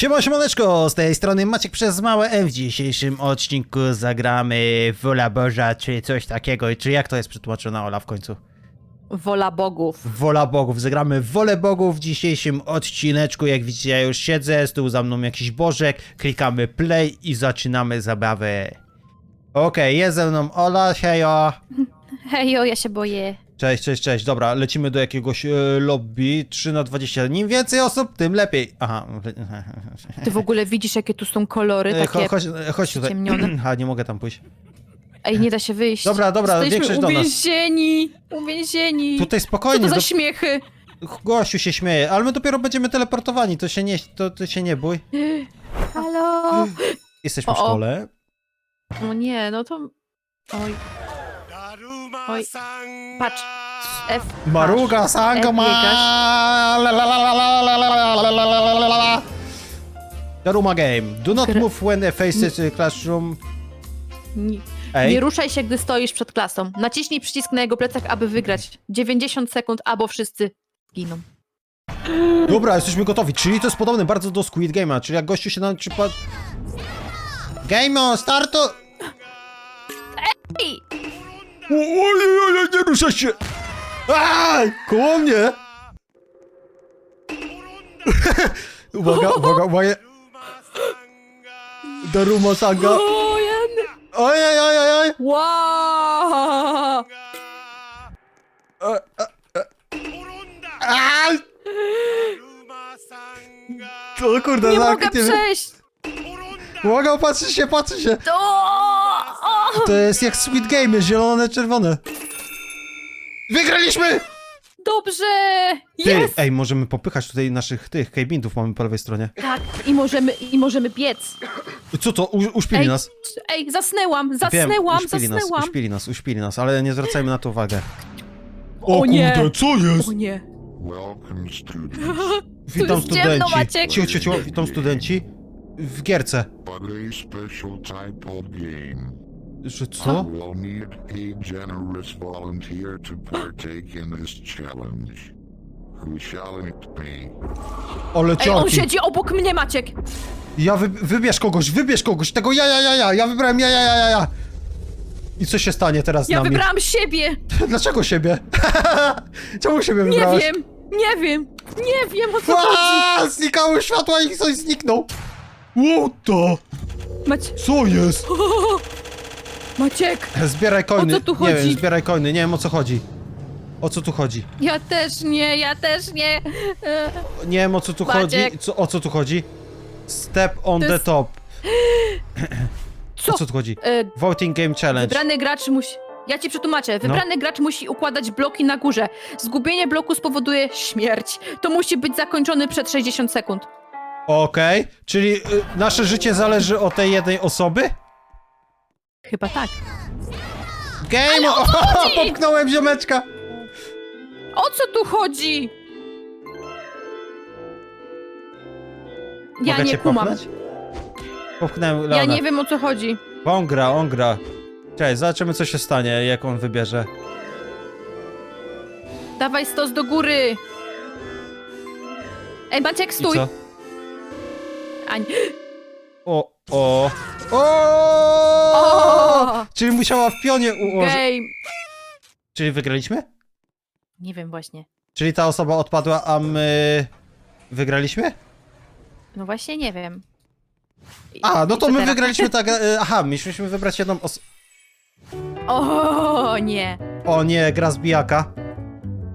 Siema, siemaneczko, z tej strony Maciek przez małe M. W dzisiejszym odcinku zagramy Wola Boża, czy coś takiego. Czy jak to jest przetłumaczone, Ola, w końcu? Wola bogów. Wola Bogów. Zagramy Wolę Bogów w dzisiejszym odcineczku. Jak widzicie, ja już siedzę, z tyłu za mną jakiś bożek. Klikamy play i zaczynamy zabawę. Okej, jest ze mną Ola, hejo. Hejo, ja się boję. Cześć, cześć, cześć. Dobra, lecimy do jakiegoś e, lobby. 3 na 20. Im więcej osób, tym lepiej. Aha. Ty w ogóle widzisz, jakie tu są kolory, E, takie... cho- chodź, e, chodź tutaj. przyciemnione. A, nie mogę tam pójść. Ej, nie da się wyjść. Dobra, dobra, Jesteśmy większość do nas. uwięzieni, uwięzieni. Tutaj Co spokojnie. to za do- śmiechy? Gościu się śmieje, ale my dopiero będziemy teleportowani, to się nie, to, to się nie bój. Halo? Jesteśmy w O, o. szkole. No nie, no to... Oj, Oj, patrz. F. Maruga sanga E, ma. biegasz. la, la, la, la, la, la, la, la, la, la, la, la, la. Daruma game. Do not move when the faces in classroom. Nie, Ej, nie ruszaj się, gdy stoisz przed klasą. Naciśnij przycisk na jego plecach, aby wygrać. 90 sekund, albo wszyscy giną. dobra, jesteśmy gotowi. Czyli to jest podobne bardzo do Squid Game'a, czyli jak gościu się nam trzypa... Game on, startu! Ej! Ojej, nie ruszaj się! Aj, koło mnie! uwaga, uwaga, uwaga. Daruma Sanga. O, Jan! Ojej, ojej, ojej. Wow! Aj! O kurde, Nie tak, mogę nie wiem. przejść! Uwaga, patrzy się, patrzy się. O! O! To jest jak Squid Game, zielone, czerwone. Wygraliśmy! Dobrze! Ty, Jest! ej, możemy popychać tutaj naszych tych kejbindów mamy po lewej stronie. Tak, i możemy, i możemy biec. Co to? U, uśpili Ej, nas. ej, zasnęłam, zasnęłam, uśpili zasnęłam. nas, uśpili nas, uśpili nas, ale nie zwracajmy na to uwagę. O nie. co jest? O nie. Welcome, students. Witam jest ciemno, studenci. Maciek. Cicho, cicho, cicho, witam studenci. W gierce. But a special type of game. Że co? We'll need a generous volunteer to partake in this challenge. Who shall it be? Ale Ej, on ciarki. siedzi obok mnie, Maciek. Ja wy, wybierz kogoś, wybierz kogoś. Tego ja, ja, ja, ja. Ja wybrałem ja, ja, ja, ja, ja. I co się stanie teraz z Ja nami? wybrałam siebie. Dlaczego siebie? Czemu siebie Nie wybrałeś? wiem, nie wiem, nie wiem o co chodzi. Aaa, znikały światła i coś zniknął. What the? Macie... Co jest? Maciek, Zbieraj coiny. O co tu Nie wiem, chodzi? zbieraj coiny, nie wiem o co chodzi. O co tu chodzi? ja też nie, ja też nie. Nie wiem o co tu Maciek. chodzi. Co, o co tu chodzi? Step on To the jest- top. Co? O co tu chodzi? E, Voting Game Challenge. Wybrany gracz musi. Ja ci przetłumaczę. Wybrany gracz musi układać bloki na górze. Zgubienie bloku spowoduje śmierć. To musi być zakończony przed 60 sekund. Okej, czyli y, nasze życie zależy od tej jednej osoby? Chyba tak. Game! O, popchnąłem ziomeczka! O co tu chodzi? Ja Mogę nie cię kumam. popchnąć? Popchnąłem Leona. Ja nie wiem o co chodzi. On gra, on gra. Cześć, zobaczymy co się stanie, jak on wybierze. Dawaj stos do góry. Ej, Maciek, I stój. co? Ań. O, o. O! Czyli musiała w pionie ułożyć. Game. Czyli wygraliśmy? Nie wiem właśnie. Czyli ta osoba odpadła, a my wygraliśmy? No właśnie nie wiem. I- A, no i to co my teraz? wygraliśmy tak. e, Aha, mieliśmy wybrać jedną osobę. O nie. O nie, gra zbijaka.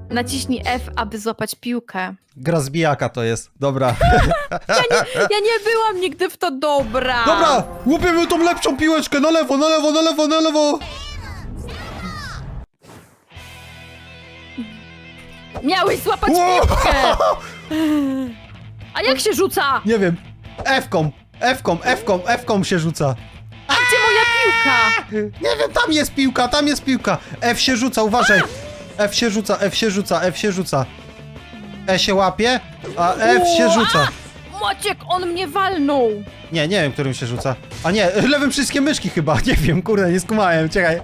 Naciśnij F, aby złapać piłkę. Gra zbijaka to jest. Dobra. Ja nie byłam nigdy w to dobra. Dobra, łupiemy tą lepszą piłeczkę na lewo, na lewo, na lewo, na lewo. Miałeś złapać Ło! piłkę. A jak się rzuca? Nie wiem. F-kom, F-kom, F-kom, F-kom się rzuca. A gdzie moja piłka? Nie wiem, tam jest piłka, tam jest piłka. F się rzuca, uważaj. F się rzuca, F się rzuca, F się rzuca. E się łapie, a F się rzuca. Maciek, on mnie walnął. Nie, nie wiem, którym się rzuca. A nie, lewym wszystkie myszki chyba. Nie wiem, kurde, nie skumałem, czekaj.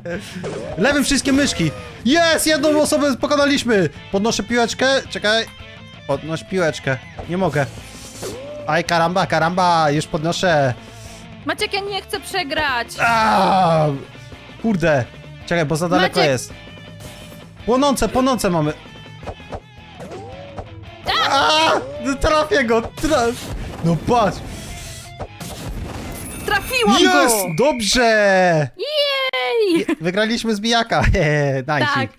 Lewym wszystkie myszki. Jest, jedną osobę pokonaliśmy. Podnoszę piłeczkę, czekaj. Podnoś piłeczkę. Nie mogę. Aj, karamba, karamba, już podnoszę. Maciek, ja nie chcę przegrać. Aaa! Kurde. Czekaj, bo za daleko Maciek! jest. Płonące, płonące mamy. Aaa! Trafię go, traf. No patrz. Trafiłam Jest! go! Dobrze! Jej! Wygraliśmy z bijaka. Hehe, Najsi. Tak.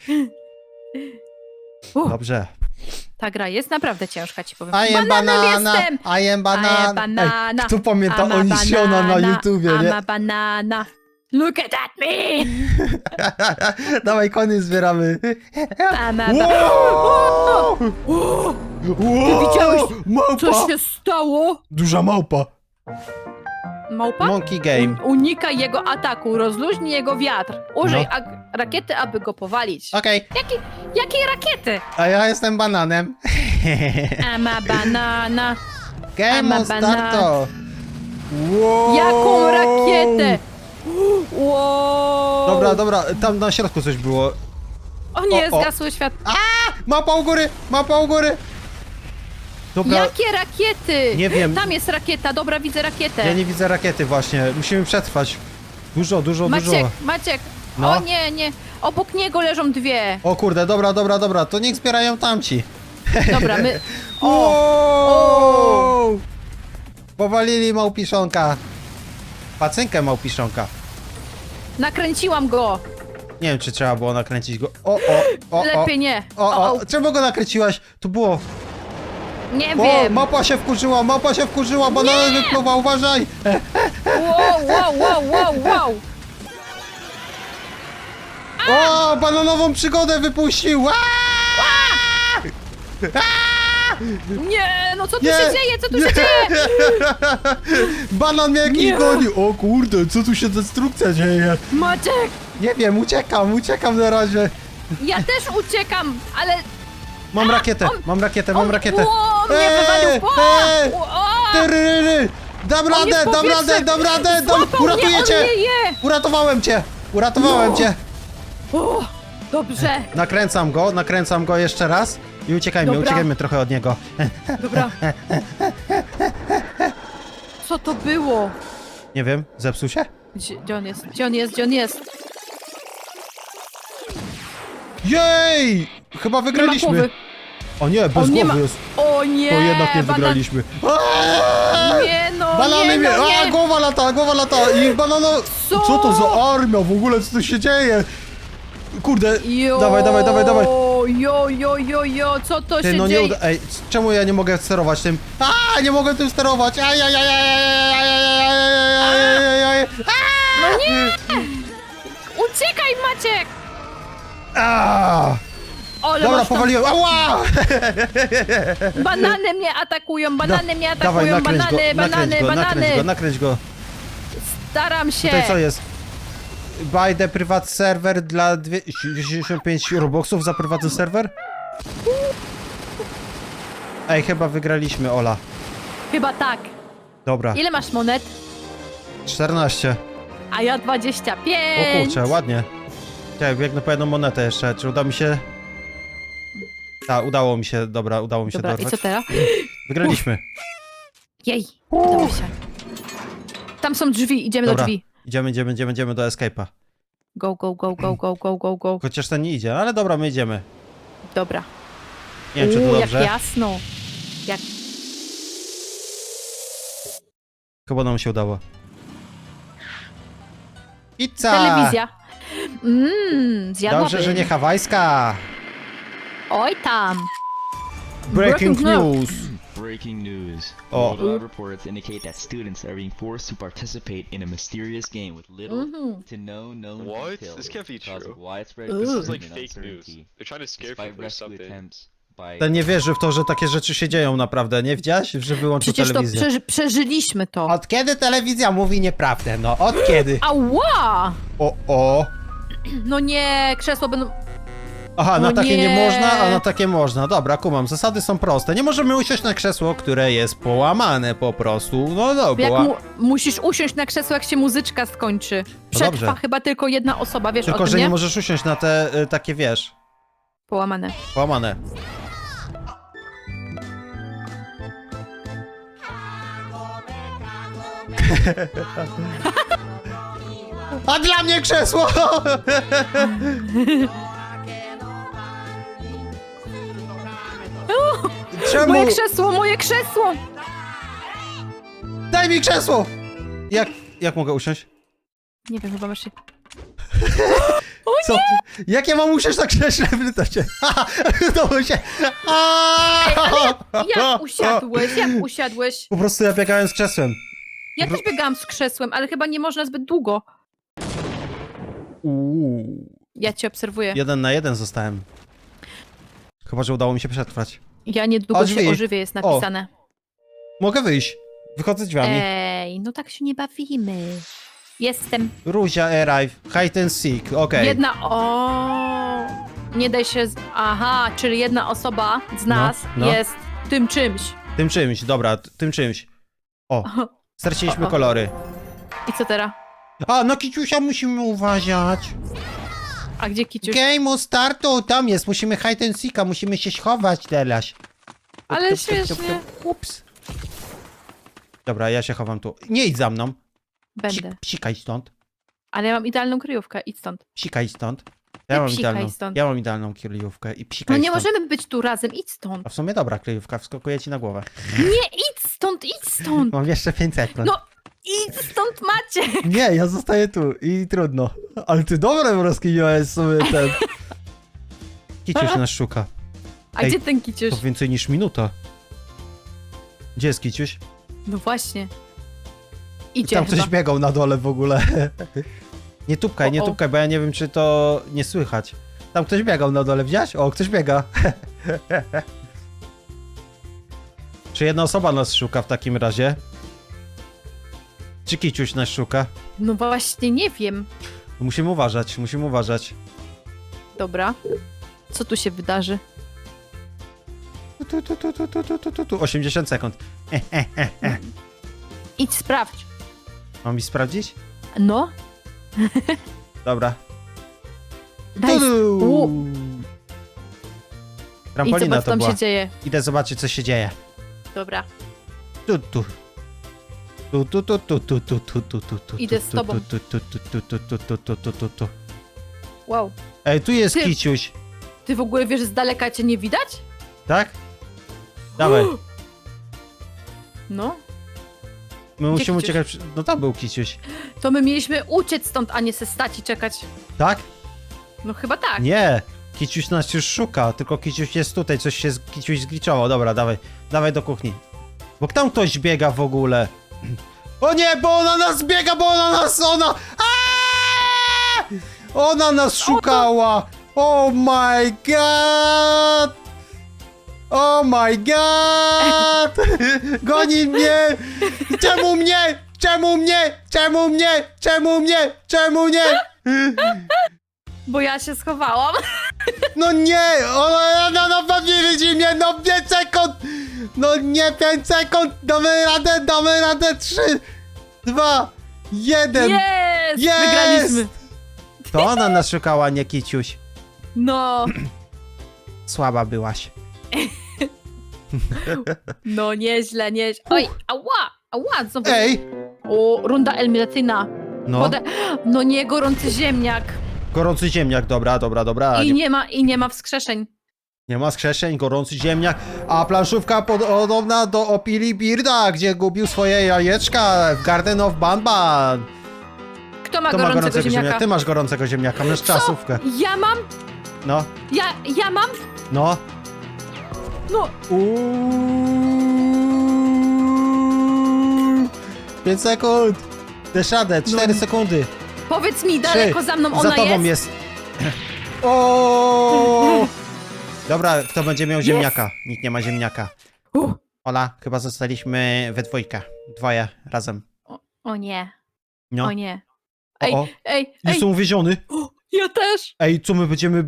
Uh, Dobrze. ta gra jest naprawdę ciężka, ci powiem. I am Bananem banana, jestem! I am banana. am banana. Ej, kto pamięta I'm a Onisiona na banana, YouTubie, nie? a banana. Look at that me! Dawaj, koniec zbieramy. I'm a banana. Wow! Wow! widziałeś, Małpa! Co się stało? Duża małpa. Małpa? Monkey Game. Unikaj jego ataku, rozluźnij jego wiatr. Użyj No. ag- rakiety, aby go powalić. Okej, Jaki, jakiej rakiety? a ja jestem bananem. I'm a banana. Game I'm a on banana. starto. Wow! Jaką rakietę? Wow! Dobra, dobra, tam na środku coś było. O nie, O, o. zgasły świat. Mapa u góry, mapa u góry. Dobra, Jakie rakiety? Nie wiem. Tam jest rakieta, dobra, widzę rakietę. ja nie widzę rakiety właśnie. Musimy przetrwać. Dużo, dużo, Maciek, dużo. Maciek. No. O nie, nie. Obok niego leżą dwie. O kurde, dobra, dobra, dobra, to niech zbierają tamci. Dobra, my... O! Wow! Powalili małpiszonka. Pacynkę małpiszonka. Nakręciłam go. Nie wiem, czy trzeba było nakręcić go. O, o, o, o. Lepiej nie. O, O, o, czemu go nakręciłaś? Tu było. Nie O, wiem. mapa się wkurzyła, mapa się wkurzyła, banan wypluwa, uważaj! Wow, wow, wow, wow, wow. O, bananową przygodę wypuścił! Aaa! Nie, no co tu Nie, się dzieje? Co tu się dzieje? Banan mnie jakiś Nie. O kurde, co tu się destrukcja dzieje? Maciek, Nie wiem, uciekam, uciekam na razie. ja też uciekam, ale... Mam rakietę, on- mam rakietę, mam on- rakietę. O, mnie Eee, wywalił. O, eee. o, Tyryryry. Dam on radę, jest dam powietrze. radę, dam radę, dam, Złapał uratuję on cię! mnie je. Uratowałem cię, uratowałem No. cię. O, dobrze, Nakręcam go, nakręcam go jeszcze raz i uciekajmy, Dobra. uciekajmy trochę od niego. dobra. Co to było? Nie wiem, zepsuł się? Gdzie, gdzie on jest? Gdzie on jest? Gdzie on jest? Jej! Chyba Nie ma wygraliśmy. głowy. O nie, bez On nie głowy ma- jest. O nie! To jednak nie banan- wygraliśmy. Aaaa! Nie no, Banany nie mnie, no, a nie. głowa lata, głowa lata i banano... Co? Co to za armia w ogóle, co tu się dzieje? Kurde, Jo, dawaj, dawaj, dawaj, dawaj. Jo, jo, jo, jo, co to Ty, się no nie dzieje? uda... Ej, c- czemu ja nie mogę sterować tym? A, nie mogę tym sterować! Aj, aj, aj, aj, aj, aj, aj, aj, aj, aj, aj, aj. No nie! Uciekaj, Maciek! A! Ole, Dobra, masz tam- powaliłem. Ała! Banany mnie atakują, banany mnie Dawaj, atakują, nakręć banany, go, banany, nakręć go, banany. nakręć go, nakręć go. Staram się. Tutaj co jest? Buy the private server dla 95 robuxów za prywatny serwer? Ej, chyba wygraliśmy, Ola. Chyba tak. Dobra, Ile masz monet? 14. A ja 25. O kurczę, ładnie. Czekaj, biegnę po jedną monetę jeszcze. Czy uda mi się... Tak, udało mi się, dobra, udało mi się Dobra, i dorwać. co teraz? Wygraliśmy. Jej, udało się. Tam są drzwi, idziemy Dobra, do drzwi. Idziemy, idziemy, idziemy, idziemy do escape'a. Go, go, go, go, go, go, go, go. Chociaż ten nie idzie, ale dobra, my idziemy. Dobra. Nie wiem, czy to Uuu, dobrze. jak jasno. Jak... Chyba nam się udało. Pizza! Telewizja. Mmm, zjadłabym. Dobrze, że nie hawajska. Oj tam. Breaking Breaking news. news. Breaking news. Oh. World Wide reports indicate that students are being forced to participate in a mysterious game with little Mhm. to no known What? details, This can't be causing true. widespread This is like and fake news. uncertainty, They're trying to scare despite people or rescue something. attempts by Ten nie wierzy w to, że takie rzeczy się dzieją naprawdę. Nie widziałeś, że wyłączył Przecież to telewizję? przeży przeżyliśmy to. Od kiedy telewizja mówi nieprawdę? No, od kiedy? Ała! O, o. No nie, krzesło będą... Aha, na O takie nie. nie. można, a na takie można. Dobra, kumam. Zasady są proste. Nie możemy usiąść na krzesło, które jest połamane po prostu. No dobra. Jak mu musisz usiąść na krzesło, jak się muzyczka skończy. Przetrwa dobrze. chyba tylko jedna osoba, wiesz o Tylko, tym, że nie nie? możesz usiąść na te y, takie, wiesz, Połamane. połamane. A dla mnie krzesło! Czemu? Moje krzesło, moje krzesło! Daj mi krzesło! Jak, jak mogę usiąść? Nie wiem, chyba masz się... Co? Jak ja mam usiąść na krześle? Pyta się. Haha, Udało się. Jak usiadłeś? Jak usiadłeś? Po prostu ja biegałem z krzesłem. Ja też biegałam z krzesłem, ale chyba nie można zbyt długo. Uuu. Ja cię obserwuję. Jeden na jeden zostałem. Chyba, że udało mi się przetrwać. Ja niedługo O, się ożywię, jest napisane. Mogę wyjść. Wychodzę drzwiami. Ej, no tak się nie bawimy. Jestem. Ruzia arrive. Hide and seek. Okej. Jedna. O. Nie daj się. Z... Aha, czyli jedna osoba z nas no. jest tym czymś. Tym czymś, dobra, t- tym czymś. O, straciliśmy O, o. kolory. I co teraz? A, na Kiciusia musimy uważać. A gdzie kiciuś? Game startu, tam jest, musimy hide and seeka, musimy się schować teraz. Ale Tup, tup, tup, tup, śmiesznie. tup. Ups. Dobra, ja się chowam tu. Nie idź za mną. Będę. psikaj stąd. Ale ja mam idealną kryjówkę. Idź stąd. Psikaj stąd. Ty Ja mam, psikaj idealną, stąd. ja mam idealną kryjówkę i psikaj No nie stąd. możemy być tu razem. Idź stąd. A w sumie dobra kryjówka, wskakuje ci na głowę. Nie, idź stąd, idź stąd. Mam jeszcze 5 sekund. No, idź stąd, Macie. Nie, ja zostaję tu i trudno. Ale ty dobre rozkminiałeś sobie ten. Kiciuś nas szuka. A Ej, gdzie ten kiciuś? To więcej niż minuta. Gdzie jest Kiciuś? No właśnie. Idzie Tam chyba. ktoś biegał na dole w ogóle. Nie tupkaj, nie O, o. tupkaj, bo ja nie wiem, czy to nie słychać. Tam ktoś biegał na dole, widziałeś? O, ktoś biega. czy jedna osoba nas szuka w takim razie? Czy Kiciuś nas szuka? No właśnie, nie wiem. Musimy uważać, musimy uważać. Dobra. Co tu się wydarzy? Tu, tu, tu, tu, tu, tu, tu, tu, tu. 80 sekund. Idź sprawdź. Mam mi sprawdzić? No, Dobra. daj. Tudu! U. I Trampolina zobacz, co to tam była. się dzieje. Idę zobaczyć, co się dzieje. Dobra. Tu, tu. Tu, tu, tu, tu, tu, tu, tu, tu, tu, tu, Idę tu, z tobą. tu, tu, tu, tu, tu, tu, tu, tu, tu, tu, tu. Wow. Ej, tu jest Ty- Kiciuś. Ty w ogóle wiesz, że z daleka cię nie widać? Tak? Dawaj. No. My musimy Kiciuś? uciekać. przy- No tam był Kiciuś. To my mieliśmy uciec stąd, a nie se stać i czekać. Tak? No chyba tak. Nie. Kiciuś nas już szuka, tylko Kiciuś jest tutaj, coś się z Kiciuś zgliczował. Dobra, dawaj, dawaj do kuchni. Bo tam ktoś biega w ogóle. O nie, bo ona nas biega, bo ona nas, ona... Aaaa! Ona nas szukała! Oh my god! Oh my god! Goni mnie! Czemu mnie? Czemu mnie? Czemu mnie? Czemu mnie? Czemu nie? Bo ja się schowałam. No nie! Ona, ona na pewno widzi mnie! No 5 sekund! No nie 5 sekund! Damy radę, damy radę! 3, 2, 1! Jest! Jest! Wygraliśmy. To ona nas szukała, nie Kiciuś. No, Słaba byłaś. no nieźle, nieźle. Oj, ała, ała, znowu. Ej! O, runda eliminacyjna. No, Pode... No nie, gorący ziemniak. gorący ziemniak, dobra, dobra, dobra. I Nie, nie ma, i nie ma wskrzeszeń. Nie ma skrzeszeń, gorący ziemniak, a planszówka podobna do Opili Birda, gdzie gubił swoje jajeczka w Garden of Banban. Kto ma Kto ma gorącego, gorącego ziemniaka? ziemniaka? Ty masz gorącego ziemniaka, masz czasówkę. Ja mam? No, Ja, ja mam? no. No, Uuuu. 5 sekund. Deszadę, 4 No. sekundy. powiedz mi, daleko Trzy. za mną Za ona tobą jest? jest. O! Dobra, kto będzie miał ziemniaka? Nikt nie ma ziemniaka. Uh. Ola, chyba zostaliśmy we dwójkę. Dwoje razem. O nie, No. o nie. O, Ej, o. ej, ej, Jestem uwieziony. o, ja też. Ej, co my będziemy...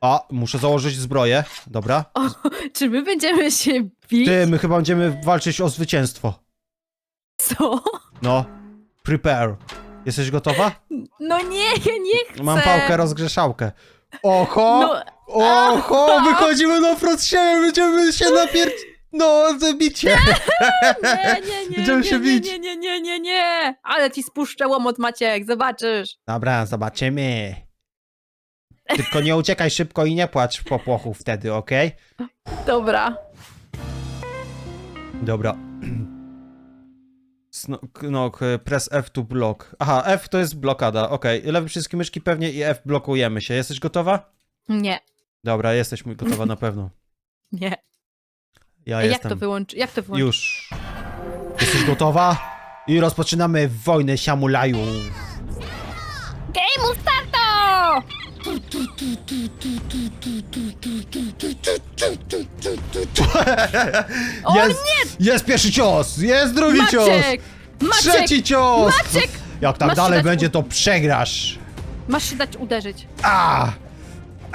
A, muszę założyć zbroję. Dobra. Czy my będziemy się bić? Ty, my chyba będziemy walczyć o zwycięstwo. Co? No. Prepare. Jesteś gotowa? No nie, ja nie chcę. Mam pałkę rozgrzeszałkę. Oho! No, Oho! Wychodzimy na front siebie, będziemy się napier... No, zabicie! Nie, nie, nie, Będziemy nie, się nie, bić. nie, nie, nie, nie, nie. Ale ci spuszczę łomot, Maciek, zobaczysz. Dobra, zobaczymy. Tylko nie uciekaj szybko i nie płacz w popłochu wtedy, okej? Dobra. Dobra. Sno, no, k- press F to block. Aha, F to jest blokada, okej. Lewy przycisk myszki pewnie i F blokujemy się. Jesteś gotowa? Nie, Dobra, jesteś mój gotowa na pewno. nie. Ja Ej, jak jestem. to wyłączy? Jak to wyłączy? Już. Jesteś gotowa? I rozpoczynamy wojnę siamulajów. Game starto! O Jest, jest pierwszy cios! Jest drugi cios! Maciek! Maciek! Trzeci cios! Maciek! Jak tak Masz dalej dać będzie, to przegrasz. Masz się dać uderzyć. A!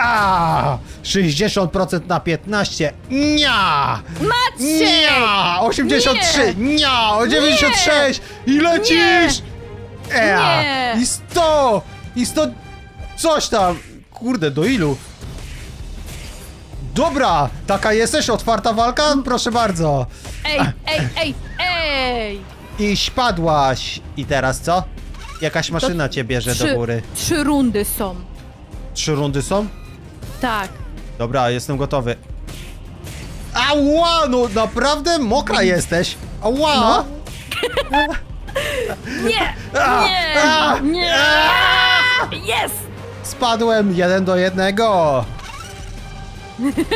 A! 60% na 15. Nia! Maciek! Nia! 83! Nia! 96! I lecisz! Ea! Nie! I 100! I 100... Coś tam! Kurde, do ilu? Dobra! Taka jesteś? Otwarta walka? Proszę bardzo. Ej, ej, ej, ej! I spadłaś. I teraz co? Jakaś maszyna cię bierze do góry. trzy rundy są. Trzy rundy są? Tak. Dobra, jestem gotowy. Ała, no naprawdę mokra jesteś. Ała. No. Nie! A, Nie! a, Nie! Jest! Spadłem jeden do jednego.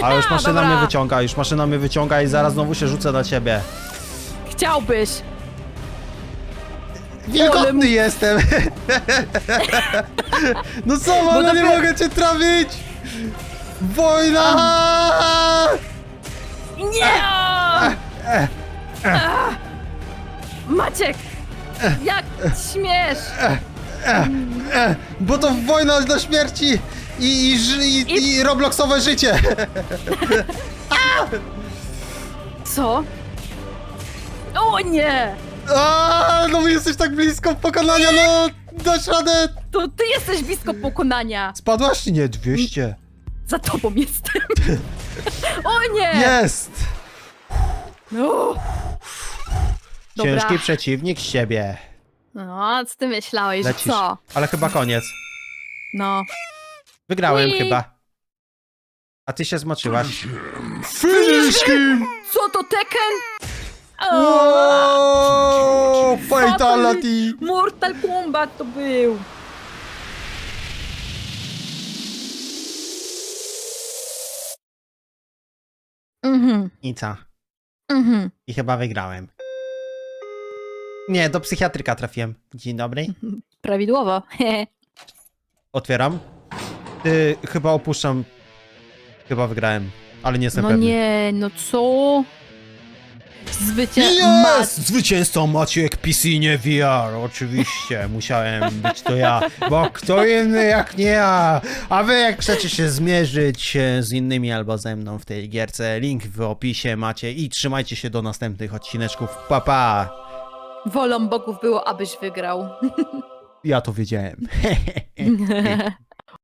A już maszyna Dobra. mnie wyciąga, już maszyna mnie wyciąga i zaraz znowu się rzucę na ciebie. Chciałbyś. Wilgotny jestem. no co, Bo ale nie dopiero- mogę cię trafić. Wojna! Nie! Ach. Maciek! Jak śmiesz! Bo to wojna do śmierci i, i, ży- i, I- i Robloxowe życie. Co? O nie! A, no jesteś tak blisko pokonania, no dasz radę. To ty jesteś blisko pokonania. Spadłaś nie? 200. Za tobą jestem. O nie! Jest. No. Dobra. Ciężki przeciwnik z siebie. No, co ty myślałeś, że Lecisz. co? Ale chyba koniec. No. Wygrałem Ui. chyba. A ty się zmoczyłaś. Finish him! Co to Tekken? O, fatality! Mortal Kombat to był. Mhm, I co? mhm. I chyba wygrałem. Nie, do psychiatryka trafiłem. Dzień dobry. Prawidłowo. Otwieram. Ty, chyba opuszczam. Chyba wygrałem, ale nie jestem No pewny. nie, no co? Zwycię... Jest! Zwycięzcą Maciek PC nie VR, oczywiście, musiałem być to ja, bo kto inny jak nie ja, a wy jak chcecie się zmierzyć e, z innymi albo ze mną w tej gierce, link w opisie macie i trzymajcie się do następnych odcineczków, pa pa! Wolą bogów było, abyś wygrał. Ja to wiedziałem.